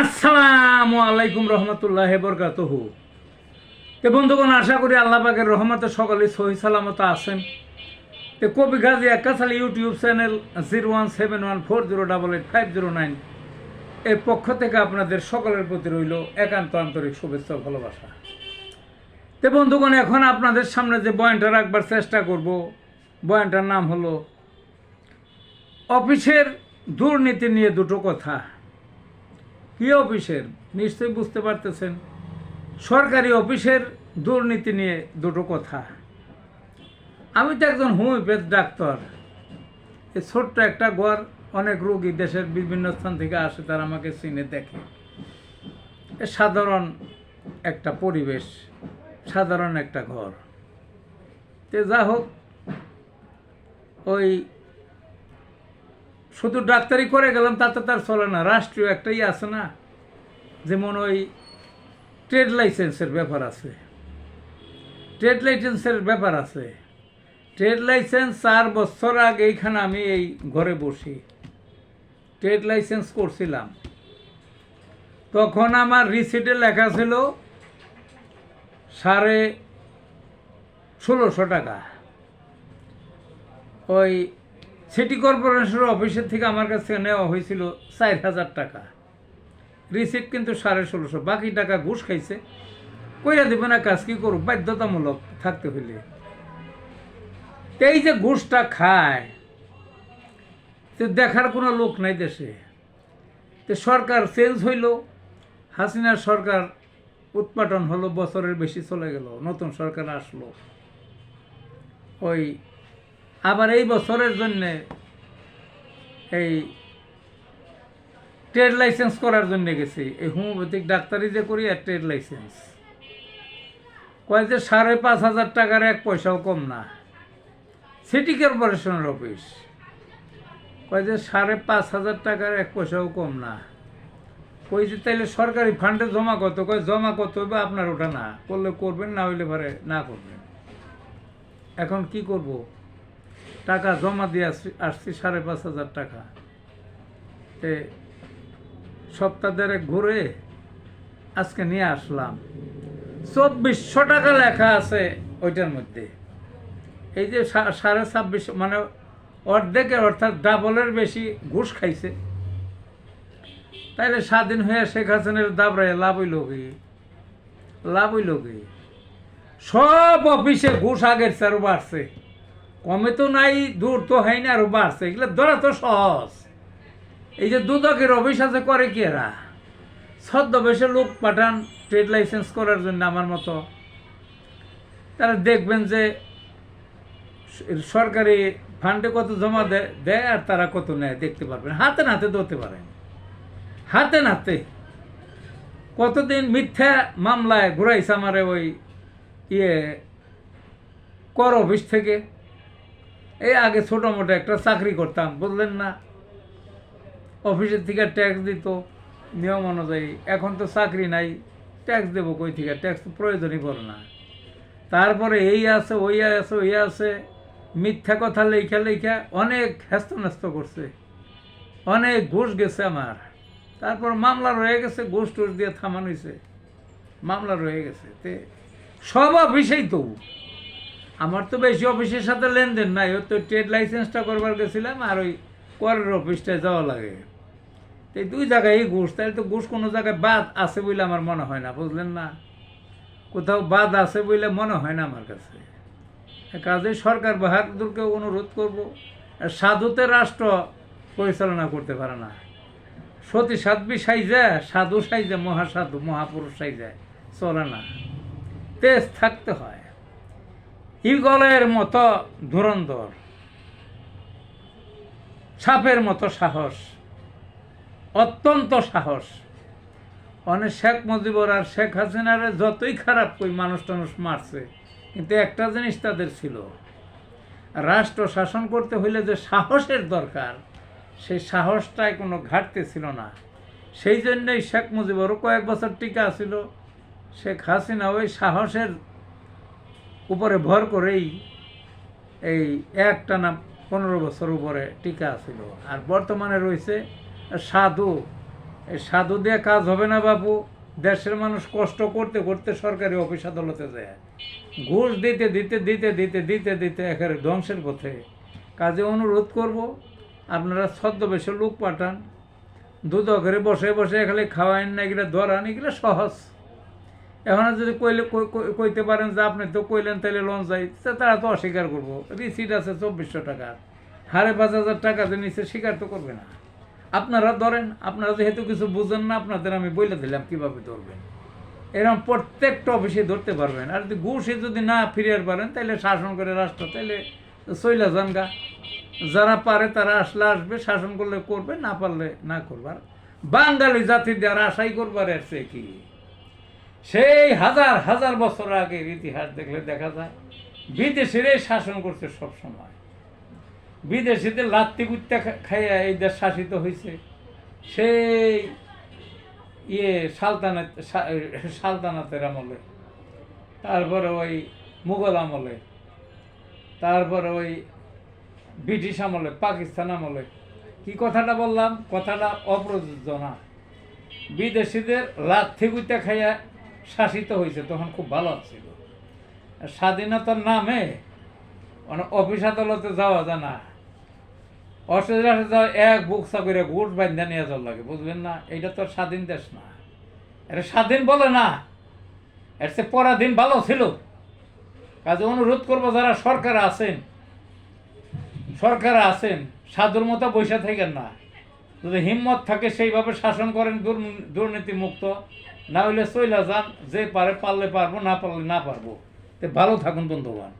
আসসালামু আলাইকুম রহমতুল্লাহ বরকাতহু। তে বন্ধুগণ, আশা করি আল্লাহ পাকের রহমতে সকলে সহি সালামত আছেন। তে কবি Gazi একাশালী YouTube channel zero one seven one four zero double eight five zero nine এর পক্ষ থেকে আপনাদের সকলের প্রতি রইল একান্ত আন্তরিক শুভেচ্ছা ভালোবাসা। তে বন্ধুগণ, এখন আপনাদের সামনে যে বয়ানটা রাখবার চেষ্টা করব, বয়ানটার নাম হলো, অফিসের দুর্নীতি নিয়ে দুটো কথা। কি অফিসের? নিশ্চয়ই বুঝতে পারতেছেন। সরকারি অফিসের দুর্নীতি নিয়ে দুটো কথা। আমি তো একজন হোমিওপ্যাথ ডাক্তার। এই ছোট্ট একটা ঘর, অনেক রোগী দেশের বিভিন্ন স্থান থেকে আসে, তারা আমাকে চিনে, দেখে। এ সাধারণ একটা পরিবেশ, সাধারণ একটা ঘর। তে যা হোক, ওই শুধু ডাক্তারি করে গেলাম, তাতে তার চলে না। রাষ্ট্রীয় একটাই আছে না, যেমন ওই ট্রেড লাইসেন্সের ব্যাপার আছে। ট্রেড লাইসেন্সের ব্যাপার আছে। ট্রেড লাইসেন্স চার বছর আগে এইখানে আমি এই ঘরে বসি। ট্রেড লাইসেন্স করছিলাম। তখন আমার রিসিটে লেখা ছিল সাড়ে ষোলোশো টাকা। ওই সিটি কর্পোরেশনের অফিসের থেকে আমার কাছ থেকে নেওয়া হয়েছিল চার হাজার টাকা। রিসিপ্ট কিন্তু সাড়ে ষোলোশো। বাকি টাকা ঘুষ খাইছে। কইরা দেবে না, কাজ কি করুক? বাধ্যতামূলক থাকতে হইলে। এই যে ঘুষটা খায়, তো দেখার কোনো লোক নাই দেশে। তো সরকার চেঞ্জ হইল। হাসিনার সরকার উৎপাদন হলো, বছরের বেশি চলে গেল। নতুন সরকার আসলো। ওই আবার এই বছরের জন্যে এই ট্রেড লাইসেন্স করার জন্য গেছি। এই হোমিওপ্যাথিক ডাক্তারি যে করি আর ট্রেড লাইসেন্স। কয় যে সাড়ে পাঁচ হাজার টাকার এক পয়সাও কম না। সিটি কর্পোরেশনের অফিস। কয় যে সাড়ে পাঁচ হাজার টাকার এক পয়সাও কম না। কই যে তাইলে সরকারি ফান্ডে জমা কত? কয় জমা কত হবে আপনার ওটা না। করলে করবেন, না হইলে পারে না করবেন। এখন কি করব? টাকা জমা দিয়ে আসছি আসছি সাড়ে পাঁচ হাজার টাকা। তে সপ্তাহ দেড়েক ঘুরে আজকে নিয়ে আসলাম। চব্বিশশো টাকা লেখা আছে ওইটার মধ্যে। এই যে সাড়ে ছাব্বিশ মানে অর্ধেকের অর্থাৎ ডাবলের বেশি ঘুষ খাইছে। তাইলে স্বাধীন হয়ে শেখ হাসিনের দাবড়ায় লাভ হইল কি? লাভ হইল কি? সব অফিসে ঘুষ আগের চেয়ে আরও বাড়ছে। কমে তো নাই, দূর তো হয় না, আরও বাড়ছে। এগুলো ধরা তো সহজ। এই যে দুদকের অফিস আছে, করে কি এরা? ছদ্মবেশে লোক পাঠান ট্রেড লাইসেন্স করার জন্য আমার মতো। তারা দেখবেন যে সরকারি ফান্ডে কত জমা দেয় দেয় আর তারা কত নেয়, দেখতে পারবেন। হাতে নাতে ধরতে পারেন। হাতে নাতে কতদিন মিথ্যা মামলায় ঘুরাইছে আমারে ওই ইয়ে কর অফিস থেকে। এই আগে ছোটো মোটো একটা চাকরি করতাম, বুঝলেন না? অফিসের থেকে ট্যাক্স দিত, নিয়ম অনুযায়ী। এখন তো চাকরি নাই ট্যাক্স দেবো কই থেকে? ট্যাক্স তো প্রয়োজনই পড়ে না। তারপরে এই আছে, ওই আছে ওই আছে, মিথ্যা কথা লেখা লেখা অনেক হ্যাস্ত করছে। অনেক ঘুষ গেছে আমার। তারপর মামলা রয়ে গেছে, ঘুষ টুস দিয়ে থামানো হয়েছে মামলা রয়ে গেছে। তে সব অফিসেই তো আমার তো বেশি অফিসের সাথে লেনদেন নাই, ওই তো ট্রেড লাইসেন্সটা করবার গেছিলাম আর ওই করের অফিসটায় যাওয়া লাগে। তো এই দুই জায়গায় এই ঘুষ, তাহলে তো ঘুষ কোনো জায়গায় বাদ আছে বলে আমার মনে হয় না, বুঝলেন না? কোথাও বাদ আছে বলে মনে হয় না আমার কাছে। কাজে সরকার বাহাদুরকে অনুরোধ করব সাধুতে রাষ্ট্র পরিচালনা করতে পারে না। সতী সাধ্বী সাইজে, সাধু সাইজে, মহাসাধু, মহাপুরুষ সাইজে, চলে না। তেজ থাকতে হয়। ইগলের মতো ধুরন্ধর, সাপের মতো সাহস, অত্যন্ত সাহস। অনেক শেখ মুজিবর আর শেখ হাসিনারে যতই খারাপ কই, মানুষ টানুষ মারছে, কিন্তু একটা জিনিস তাদের ছিল। রাষ্ট্র শাসন করতে হইলে যে সাহসের দরকার, সেই সাহসটায় কোনো ঘাটতি ছিল না। সেই জন্যই শেখ মুজিবরও কয়েক বছর টিকা ছিল। শেখ হাসিনা ওই সাহসের উপরে ভর করেই এই একটানা পনেরো বছর উপরে টিকা ছিল আর বর্তমানে রয়েছে সাধু। এই সাধু দিয়ে কাজ হবে না বাবু দেশের মানুষ কষ্ট করতে করতে সরকারি অফিস আদালতে যায়। ঘুষ দিতে দিতে দিতে দিতে দিতে দিতে একেবারে ধ্বংসের পথে। কাজে অনুরোধ করব, আপনারা ছদ্মবেশে লোক পাঠান। দুধ ঘরে বসে বসে খালি খাওয়াইন না, এগুলো ধরান, এগুলো সহজ। এখন যদি কইলে কই- কই- কইতে পারেন যে আপনি তো কইলেন তাহলে লোন তা তারা তো অস্বীকার করব। রিসিট আছে চব্বিশশো টাকার সাড়ে পাঁচ হাজার টাকা যে নিচে স্বীকার তো করবে না। আপনারা ধরেন, আপনারা যেহেতু কিছু বুঝেন না, আপনাদের আমি বলে দিলাম কীভাবে ধরবেন। এরকম প্রত্যেকটা অফিসে ধরতে পারবেন। আর যদি ঘুষে যদি না ফিরিয়ে পারেন তাহলে শাসন করে রাষ্ট্র তাহলে চইলা যান গা। যারা পারে তারা আসলে আসবে, শাসন করলে করবে, না পারলে না করবার। বাঙালি জাতির যারা আশাই করবার এসছে কি? সেই হাজার হাজার বছর আগের ইতিহাস দেখলে দেখা যায়, বিদেশিরাই শাসন করছে সব সময়। বিদেশিদের লাত্তি কুত্তা খাইয়া এই দেশ শাসিত হয়েছে সেই ইয়ে সালতানাত সালতানাতের আমলে, তারপরে ওই মুঘল আমলে, তারপরে ওই ব্রিটিশ আমলে, পাকিস্তান আমলে। কি কথাটা বললাম? কথাটা অপ্রযোজ্য না। বিদেশিদের লাথি গুইতে খাইয়া শাসিত হয়েছে, তখন খুব ভালো ছিল স্বাধীনতার নামে অফিস আদালতে যাওয়া যায় না। অস্ট্রেলিয়া যাওয়া এক বুকসা করে গুট বান্ধা নিয়ে যাওয়ার লাগে, বুঝবেন না? এটা তো স্বাধীন দেশ না। এটা স্বাধীন বলে না। এর চেয়ে পরাধীন ভালো ছিল। কাজে অনুরোধ করব, যারা সরকার আছেন সরকার আছেন, সাধুর মতো বৈশা থাকেন না। যদি হিম্মত থাকে, সেইভাবে শাসন করেন দুর্নীতি মুক্ত না হইলে চইলা যান, যে পারে পারলে পারব, না পারলে না পারব। তে ভালো থাকুন বন্ধুবান